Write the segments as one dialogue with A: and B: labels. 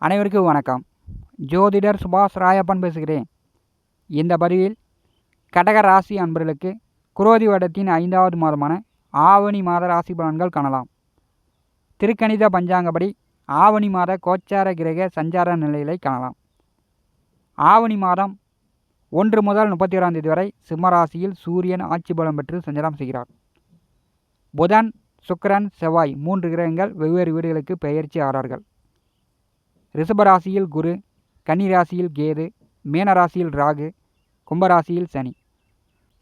A: அனைவருக்கும் வணக்கம். ஜோதிடர் சுபாஷ் ராயப்பன் பேசுகிறேன். இந்த பதிவில் கடக ராசி அன்பர்களுக்கு குரோதி வருடத்தின் ஐந்தாவது மாதமான ஆவணி மாத ராசி பலன்கள் காணலாம். திருக்கணித பஞ்சாங்கப்படி ஆவணி மாத கோச்சார கிரக சஞ்சார நிலைகளை காணலாம். ஆவணி மாதம் ஒன்று முதல் முப்பத்தி ஓராம் தேதி வரை சிம்ம ராசியில் சூரியன் ஆட்சி பலம் பெற்று சஞ்சாரம் செய்கிறார். புதன் சுக்கரன் செவ்வாய் மூன்று கிரகங்கள் வெவ்வேறு வீடுகளுக்கு பெயர்ச்சி ஆறார்கள். ரிஷபராசியில் குரு கன்னிராசியில் கேது மீனராசியில் ராகு கும்பராசியில் சனி.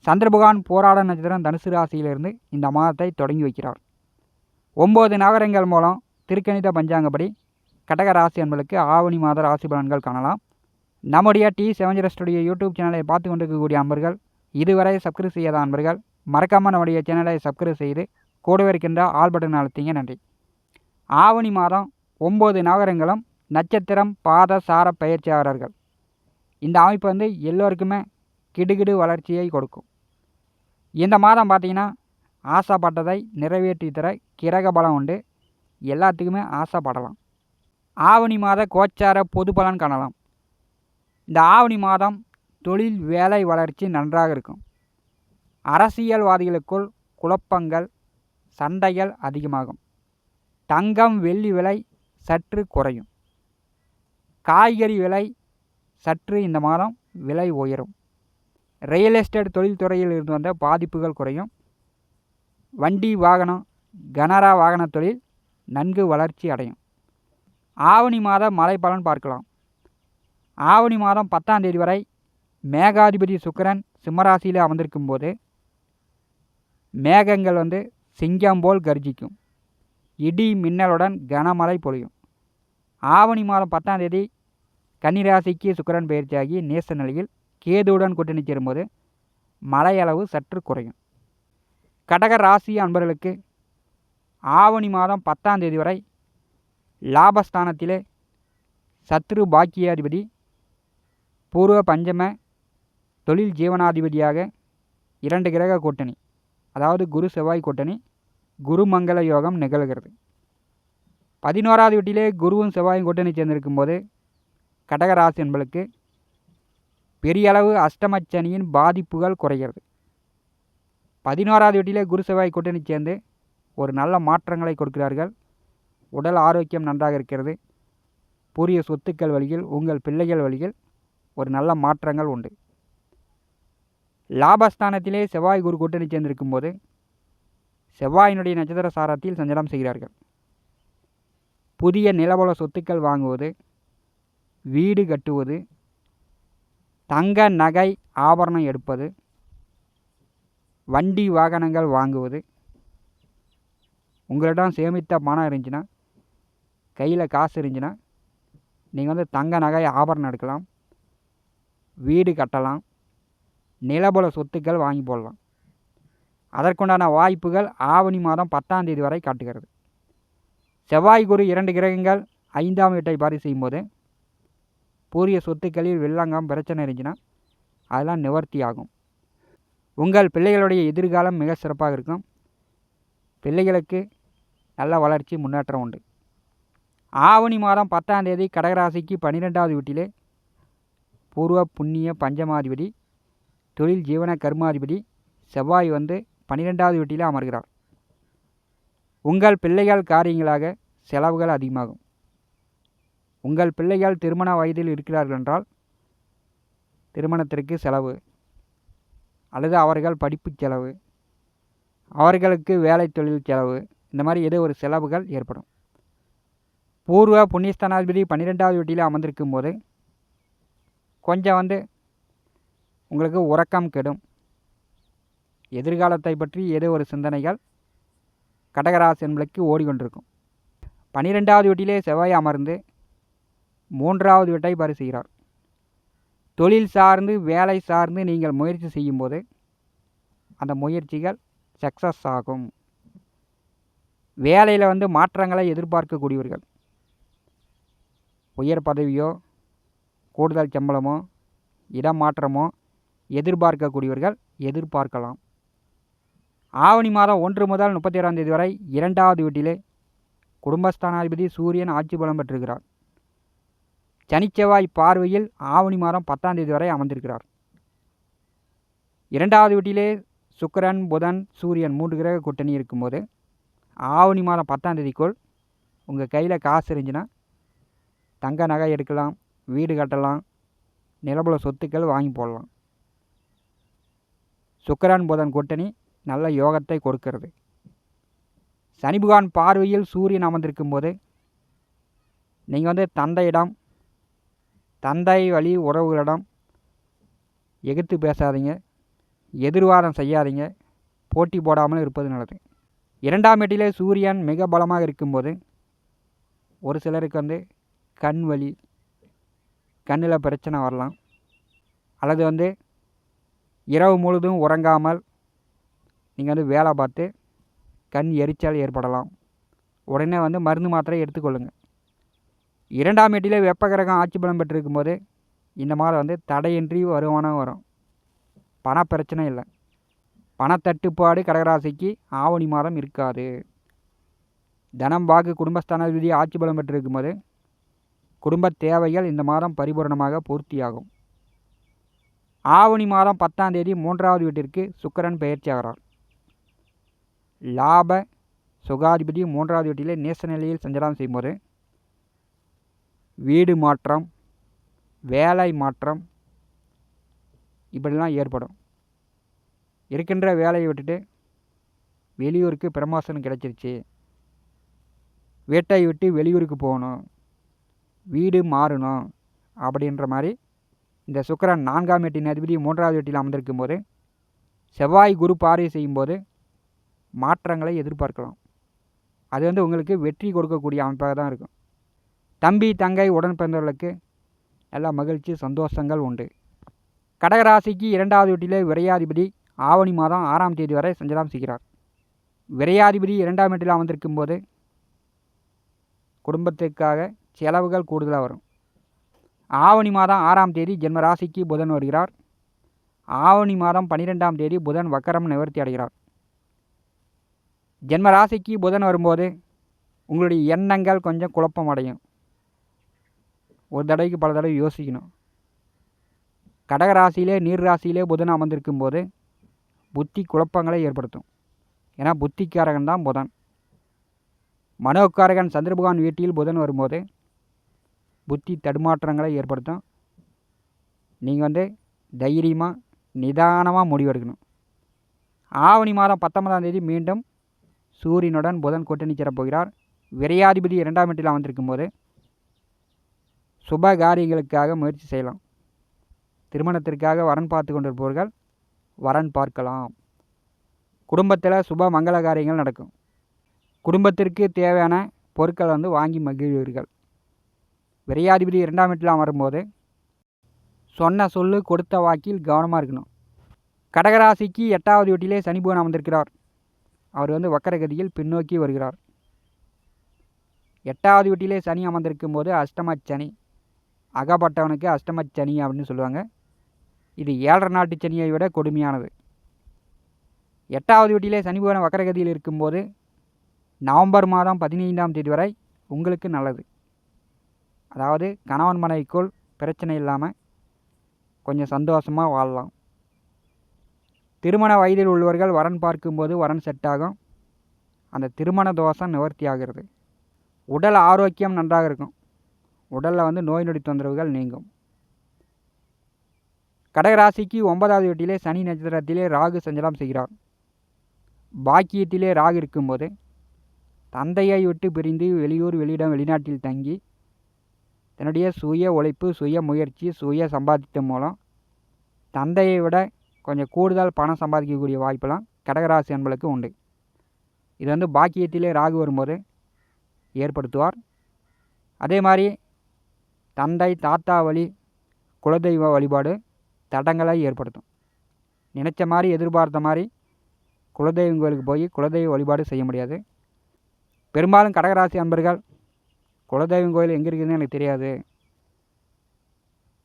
A: சந்திரபகவான் போராட நட்சத்திரம் தனுசு ராசியிலிருந்து இந்த மாதத்தை தொடங்கி வைக்கிறார். ஒம்பது நகரங்கள் மூலம் திருக்கணித பஞ்சாங்கப்படி கடக ராசி என்பதற்கு ஆவணி மாத ராசி பலன்கள் காணலாம். நம்முடைய டி செவன் ஸ்டுடியோ யூடியூப் சேனலை பார்த்து கொண்டிருக்கக்கூடிய அன்பர்கள் இதுவரை சப்ஸ்கிரைப் செய்யாத அன்பர்கள் மறக்காமல் நம்முடைய சேனலை சப்ஸ்கிரைப் செய்து கூடவே இருக்கின்ற ஆல் பட்டன் அழுத்திங்க நன்றி. ஆவணி மாதம் ஒம்பது நகரங்களும் நட்சத்திரம் பாத சார பயிற்சியாளர்கள். இந்த அமைப்பு வந்து எல்லோருக்குமே கிடுகிடு வளர்ச்சியை கொடுக்கும். இந்த மாதம் பார்த்திங்கன்னா ஆசைப்பட்டதை நிறைவேற்றி தர கிரக பலம் உண்டு. எல்லாத்துக்குமே ஆசைப்படலாம். ஆவணி மாத கோச்சார பொது பலன் காணலாம். இந்த ஆவணி மாதம் தொழில் வேலை வளர்ச்சி நன்றாக இருக்கும். அரசியல்வாதிகளுக்குள் குழப்பங்கள் சண்டைகள் அதிகமாகும். தங்கம் வெள்ளி விலை சற்று குறையும். காய்கறி விலை சற்று இந்த மாதம் விலை உயரும். ரியல் எஸ்டேட் தொழில்துறையில் இருந்து வந்த பாதிப்புகள் குறையும். வண்டி வாகனம் கனரா வாகன தொழில் நன்கு வளர்ச்சி அடையும். ஆவணி மாத மழை பலன் பார்க்கலாம். ஆவணி மாதம் பத்தாம் தேதி வரை மேகாதிபதி சுக்கரன் சிம்மராசியில் அமர்ந்திருக்கும் போது மேகங்கள் வந்து சிங்கம் போல் கர்ஜிக்கும். இடி மின்னலுடன் கனமழை பொழியும். ஆவணி மாதம் பத்தாம் தேதி கன்னிராசிக்கு சுக்கரன் பயிற்சியாகி நேச நிலையில் கேதுவுடன் கூட்டணி சேரும்போது மழையளவு சற்று குறையும். கடக ராசி அன்பர்களுக்கு ஆவணி மாதம் பத்தாம் தேதி வரை லாபஸ்தானத்திலே சத்ரு பாக்கியாதிபதி பூர்வ பஞ்சம தொழில் ஜீவனாதிபதியாக இரண்டு கிரக கூட்டணி அதாவது குரு செவ்வாய் கூட்டணி குருமங்கள யோகம் நிகழ்கிறது. பதினோராவது வீட்டிலே குருவும் செவ்வாயும் கூட்டணி சேர்ந்திருக்கும் போது கடகராசி என்பளுக்கு பெரிய அளவு அஷ்டமச்சனியின் பாதிப்புகள் குறைகிறது. பதினோராவது வீட்டிலே குரு செவ்வாய் கூட்டணி சேர்ந்து ஒரு நல்ல மாற்றங்களை கொடுக்கிறார்கள். உடல் ஆரோக்கியம் நன்றாக இருக்கிறது. பூரிய சொத்துக்கள் வழியில் உங்கள் பிள்ளைகள் வழியில் ஒரு நல்ல மாற்றங்கள் உண்டு. லாபஸ்தானத்திலே செவ்வாய் குரு கூட்டணி சேர்ந்திருக்கும் போது செவ்வாயினுடைய நட்சத்திர சாரத்தில் சஞ்சலம் செய்கிறார்கள். புதிய நிலபல சொத்துக்கள் வாங்குவது வீடு கட்டுவது தங்க நகை ஆபரணம் எடுப்பது வண்டி வாகனங்கள் வாங்குவது. உங்களிடம் சேமித்த பணம் இருந்துச்சுன்னா கையில் காசு இருந்துச்சுன்னா நீங்கள் வந்து தங்க நகை ஆபரணம் எடுக்கலாம் வீடு கட்டலாம் நிலபல சொத்துக்கள் வாங்கி போடலாம். அதற்குண்டான வாய்ப்புகள் ஆவணி மாதம் பத்தாம் தேதி வரை காட்டுகிறது. செவ்வாய் குரு இரண்டு கிரகங்கள் ஐந்தாம் வீட்டை பாரி செய்யும்போது பூரிய சொத்துக்களில் வெள்ளாங்காம் பிரச்சனை இருந்துச்சுன்னா அதெல்லாம் நிவர்த்தி ஆகும் உங்கள் பிள்ளைகளுடைய எதிர்காலம் மிக சிறப்பாக இருக்கும். பிள்ளைகளுக்கு நல்ல வளர்ச்சி முன்னேற்றம் உண்டு. ஆவணி மாதம் பத்தாம் தேதி கடகராசிக்கு பன்னிரெண்டாவது வீட்டிலே பூர்வ புண்ணிய பஞ்சமாதிபதி தொழில் ஜீவன கர்மாதிபதி செவ்வாய் வந்து பன்னிரெண்டாவது வீட்டிலே அமர்கிறார். உங்கள் பிள்ளைகள் காரியங்களாக செலவுகள் அதிகமாகும். உங்கள் பிள்ளைகள் திருமண வயதில் இருக்கிறார்கள் என்றால் திருமணத்திற்கு செலவு. அல்லது அவர்கள் படிப்பு செலவு. அவர்களுக்கு வேலை தொழில் செலவு. இந்த மாதிரி ஏதோ ஒரு செலவுகள் ஏற்படும். பூர்வ புண்ணியஸ்தானாதிபதி பன்னிரெண்டாவது வீட்டில் அமர்ந்திருக்கும் போது கொஞ்சம் வந்து உங்களுக்கு உறக்கம் கெடும். எதிர்காலத்தை பற்றி ஏதோ ஒரு சிந்தனைகள் கடகராசி என்பளுக்கு ஓடிக்கொண்டிருக்கும். பன்னிரெண்டாவது வீட்டிலே செவ்வாய் அமர்ந்து மூன்றாவது வீட்டை பரிசுகிறார் தொழில் சார்ந்து வேலை சார்ந்து நீங்கள் முயற்சி செய்யும்போது அந்த முயற்சிகள் சக்ஸஸ் ஆகும். வேலையில் வந்து மாற்றங்களை எதிர்பார்க்கக்கூடியவர்கள். உயர் பதவியோ கூடுதல் சம்பளமோ இடமாற்றமோ எதிர்பார்க்கக்கூடியவர்கள் எதிர்பார்க்கலாம். ஆவணி மாதம் ஒன்று முதல் முப்பத்தி ஏழாம் தேதி வரை இரண்டாவது வீட்டிலே குடும்பஸ்தானாதிபதி சூரியன் ஆட்சி பலம் பெற்றிருக்கிறார். சனிச்செவ்வாய் பார்வையில் ஆவணி மாதம் பத்தாம் தேதி வரை அமர்ந்திருக்கிறார். இரண்டாவது வீட்டிலே சுக்கிரன் புதன் சூரியன் மூன்று கிரக கூட்டணி இருக்கும்போது ஆவணி மாதம் பத்தாம் தேதிக்குள் உங்கள் கையில் காசு இருந்துச்சுன்னா தங்க நகை எடுக்கலாம் வீடு கட்டலாம் நிலபுல சொத்துக்கள் வாங்கி போடலாம். சுக்கரன் புதன் கூட்டணி நல்ல யோகத்தை கொடுக்கிறது. சனிபுகான் பார்வையில் சூரியன் அமர்ந்திருக்கும் போது நீங்கள் வந்து தந்தையிடம் தந்தை வழி உறவுகளிடம் எதிர்த்து பேசாதீங்க. எதிர்வாதம் செய்யாதீங்க. போட்டி போடாமல் இருப்பது நல்லது. இரண்டாம் எட்டிலே சூரியன் மிக பலமாக இருக்கும்போது ஒரு சிலருக்கு வந்து கண் வலி கண்ணில் பிரச்சனை வரலாம். அல்லது வந்து இரவு முழுதும் உறங்காமல் நீங்கள் வந்து வேலை பார்த்து கண் எரிச்சல் ஏற்படலாம். உடனே வந்து மருந்து மாத்திரை எடுத்துக்கொள்ளுங்கள் இரண்டாம் வீட்டிலே வெப்ப கிரகம் ஆட்சி பலம் பெற்றிருக்கும் போது இந்த மாதம் வந்து தடையின்றி வருமானம் வரும். பண பிரச்சனை இல்லை. பணத்தட்டுப்பாடு கடகராசிக்கு ஆவணி மாதம் இருக்காது. தனம் வாக்கு குடும்பஸ்தானாதிபதி ஆட்சி பலம் பெற்றிருக்கும் போது குடும்ப தேவைகள் இந்த மாதம் பரிபூரணமாக பூர்த்தியாகும். ஆவணி மாதம் பத்தாம் தேதி மூன்றாவது வீட்டிற்கு சுக்கரன் பெயர்ச்சி ஆகிறார். லாப சுகாதிபதி மூன்றாவது வீட்டிலே நேச நிலையில் சஞ்சாரம் செய்யும்போது வீடு மாற்றம் வேலை மாற்றம் இப்படிலாம் ஏற்படும். இருக்கின்ற வேலையை விட்டுட்டு வெளியூருக்கு ப்ரமோஷன் கிடச்சிருச்சு. வீட்டை விட்டு வெளியூருக்கு போகணும். வீடு மாறணும் அப்படின்ற மாதிரி இந்த சுக்கரன் நான்காம் வீட்டின் அதிபதி மூன்றாவது வீட்டில் அமர்ந்திருக்கும் போது செவ்வாய் குரு பார்வை செய்யும்போது மாற்றங்களை எதிர்பார்க்கலாம். அது வந்து உங்களுக்கு வெற்றி கொடுக்கக்கூடிய அமைப்பாக தான் இருக்கும். தம்பி தங்கை உடன் பிறந்தவர்களுக்கு நல்ல மகிழ்ச்சி சந்தோஷங்கள் உண்டு. கடகராசிக்கு இரண்டாவது வீட்டிலே விரையாதிபதி ஆவணி மாதம் ஆறாம் தேதி வரை சஞ்சலம் செய்கிறார். விரையாதிபதி இரண்டாம் வீட்டில் அமர்ந்திருக்கும் போது குடும்பத்திற்காக செலவுகள் கூடுதலாக வரும். ஆவணி மாதம் ஆறாம் தேதி ஜென்ம ராசிக்கு புதன் வருகிறார். ஆவணி மாதம் பன்னிரெண்டாம் தேதி புதன் வக்கரம் நிவர்த்தி அடைகிறார். ஜென்ம ராசிக்கு புதன் வரும்போது உங்களுடைய எண்ணங்கள் கொஞ்சம் குழப்பம் அடையும். ஒரு தடவைக்கு பல தடவை யோசிக்கணும். கடக ராசியிலே நீர் ராசியிலே புதன் அமர்ந்திருக்கும் போது புத்தி குழப்பங்களை ஏற்படுத்தும். ஏன்னா புத்திக்காரகன் தான் புதன். மனோக்காரகன் சந்திரபகவான் வீட்டில் புதன் வரும்போது புத்தி தடுமாற்றங்களை ஏற்படுத்தும். நீங்கள் வந்து தைரியமாக நிதானமாக முடிவெடுக்கணும் ஆவணி மாதம் பத்தொன்பதாம் தேதி மீண்டும் சூரியனுடன் புதன் கூட்டணி சேரப்போகிறார். விரையாதிபதி இரண்டாம் வீட்டில் அமர்ந்திருக்கும் போது சுப காரியங்களுக்காக முயற்சி செய்யலாம். திருமணத்திற்காக வரன் பார்த்து கொண்டிருப்பவர்கள் வரன் பார்க்கலாம். குடும்பத்தில் சுப மங்கள காரியங்கள் நடக்கும். குடும்பத்திற்கு தேவையான பொருட்கள் வந்து வாங்கி மகிழ்வீர்கள். விரையாதிபதி இரண்டாம் வீட்டில் அமரும்போது சொன்ன சொல்லு கொடுத்த வாக்கில் கவனமாக இருக்கணும். கடகராசிக்கு எட்டாவது வீட்டிலே சனி புவன் அமர்ந்திருக்கிறார். அவர் வந்து வக்கரகதியில் பின்னோக்கி வருகிறார். எட்டாவது வீட்டிலே சனி அமர்ந்திருக்கும் போது அஷ்டமச்சனி அகப்பட்டவனுக்கு சனி அப்படின்னு சொல்லுவாங்க. இது ஏழரை நாட்டு சனியை விட கொடுமையானது. எட்டாவது வீட்டிலே சனி பகவான் வக்கரகதியில் இருக்கும்போது நவம்பர் மாதம் பதினைந்தாம் தேதி வரை உங்களுக்கு நல்லது. அதாவது கணவன் மனைவிக்குள் பிரச்சனை இல்லாமல் கொஞ்சம் சந்தோஷமாக வாழலாம். திருமண வயதில் உள்ளவர்கள் வரன் பார்க்கும்போது வரன் செட் ஆகும். அந்த திருமண தோஷம் நிவர்த்தி ஆகிறது. உடல் ஆரோக்கியம் நன்றாக இருக்கும். உடலில் வந்து நோய் நொடி தொந்தரவுகள் நீங்கும். கடகராசிக்கு ஒன்பதாவது வீட்டிலே சனி நட்சத்திரத்திலே ராகு சஞ்சலம் செய்கிறார். பாக்கியத்திலே ராகு இருக்கும்போது தந்தையை விட்டு பிரிந்து வெளியூர் வெளியிடம் வெளிநாட்டில் தங்கி தன்னுடைய சுய உழைப்பு சுய முயற்சி சுய சம்பாதித்தம் மூலம் தந்தையை விட கொஞ்சம் கூடுதல் பணம் சம்பாதிக்கக்கூடிய வாய்ப்பெல்லாம் கடகராசி அன்பளுக்கு உண்டு. இது வந்து பாக்கியத்திலே ராகு வரும்போது ஏற்படுத்துவார். அதே மாதிரி தந்தை தாத்தா வழி குலதெய்வ வழிபாடு தடங்களை ஏற்படுத்தும். நினச்ச மாதிரி எதிர்பார்த்த மாதிரி குலதெய்வம் கோயிலுக்கு போய் குலதெய்வ வழிபாடு செய்ய முடியாது. பெரும்பாலும் கடகராசி அன்பர்கள் குலதெய்வம் கோயில் எங்கே இருக்குதுன்னு எனக்கு தெரியாது.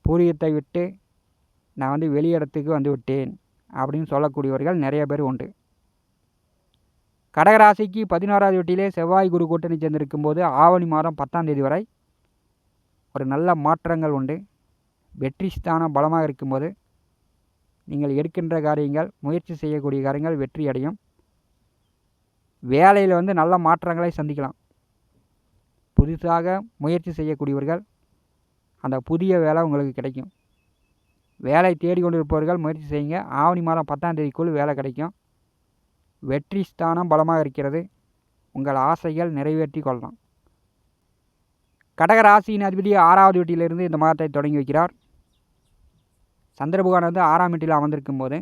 A: பூரியத்தை விட்டு நான் வந்து வெளியிடத்துக்கு வந்து விட்டேன் அப்படின்னு சொல்லக்கூடியவர்கள் நிறைய பேர் உண்டு. கடகராசிக்கு பதினோராவது வீட்டிலே செவ்வாய் குரு கூட்டணி சேர்ந்திருக்கும் போது ஆவணி மாதம் பத்தாம் தேதி வரை ஒரு நல்ல மாற்றங்கள் உண்டு. வெற்றி ஸ்தானம் பலமாக இருக்கும்போது நீங்கள் எடுக்கின்ற காரியங்கள் முயற்சி செய்யக்கூடிய காரியங்கள் வெற்றி அடையும். வேலையில் வந்து நல்ல மாற்றங்களை சந்திக்கலாம். புதுசாக முயற்சி செய்யக்கூடியவர்கள் அந்த புதிய வேலை உங்களுக்கு கிடைக்கும். வேலை தேடிக்கொண்டிருப்பவர்கள் முயற்சி செய்யுங்க. ஆவணி மாதம் பத்தாம் தேதிக்குள் வேலை கிடைக்கும். வெற்றி ஸ்தானம் பலமாக இருக்கிறது. உங்கள் ஆசைகள் நிறைவேற்றி கொள்ளலாம். கடகராசியின் அதிபதி ஆறாவது வீட்டிலிருந்து இந்த மாதத்தை தொடங்கி வைக்கிறார். சந்திரபகவான் வந்து ஆறாம் வீட்டில் அமர்ந்திருக்கும் போது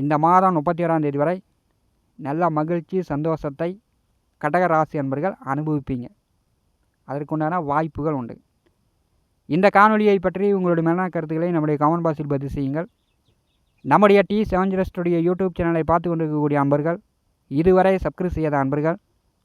A: இந்த மாதம் முப்பத்தி ஓராம் தேதி வரை நல்ல மகிழ்ச்சி சந்தோஷத்தை கடகராசி அன்பர்கள் அனுபவிப்பீங்க. அதற்குண்டான வாய்ப்புகள் உண்டு. இந்த காணொலியை பற்றி உங்களுடைய மேலான கருத்துக்களை நம்முடைய கமெண்ட் பாக்ஸில் பதிவு செய்யுங்கள். நம்முடைய டி செவன்ஜரஸ்டுடைய யூடியூப் சேனலை பார்த்து கொண்டிருக்கக்கூடிய அன்பர்கள் இதுவரை சப்ஸ்கிரைப் செய்யாத அன்பர்கள்